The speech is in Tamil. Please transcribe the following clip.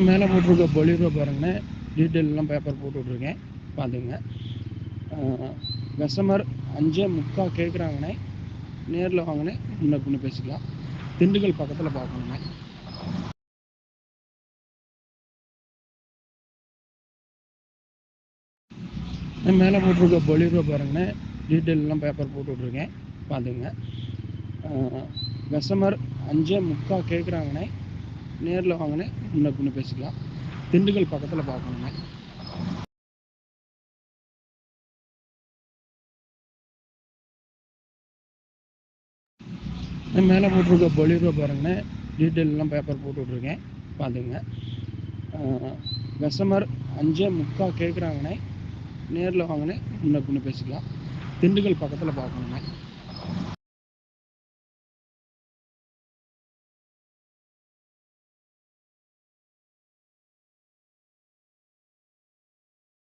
மேலே போட்டிருக்க பொலிரோ பாருங்கண்ணே டீட்டெயிலெலாம் பேப்பர் போட்டு விட்ருக்கேன் பார்த்துங்க கஸ்டமர் அஞ்சே முக்கா கேட்குறாங்கண்ணே நேரில் வாங்கினே முன்ன பின்ன பேசிக்கலாம். திண்டுக்கல் பக்கத்தில் பார்க்கணுண்ணே மேலே போட்டிருக்க பொலிரோ பாருங்கண்ணே டீட்டெயிலெலாம் பேப்பர் போட்டு விட்ருக்கேன் பார்த்துங்க கஸ்டமர் அஞ்சே முக்கா கேட்குறாங்கண்ணே நேரில் வாங்கினே முன்ன பின்ன பேசிக்கலாம். திண்டுக்கல் பக்கத்தில் பார்க்கணுங்க. மேலே போட்டிருக்க பொலிரோ பாருங்கண்ணே டீட்டெயிலெலாம் பேப்பர் போட்டு விட்ருக்கேன் பார்த்துங்க. கஸ்டமர் அஞ்சே முக்கா கேட்குறாங்கண்ணே நேரில் வாங்கினேன். முன்ன பின்ன பேசிக்கலாம். திண்டுக்கல் பக்கத்தில் பார்க்கணுண்ணே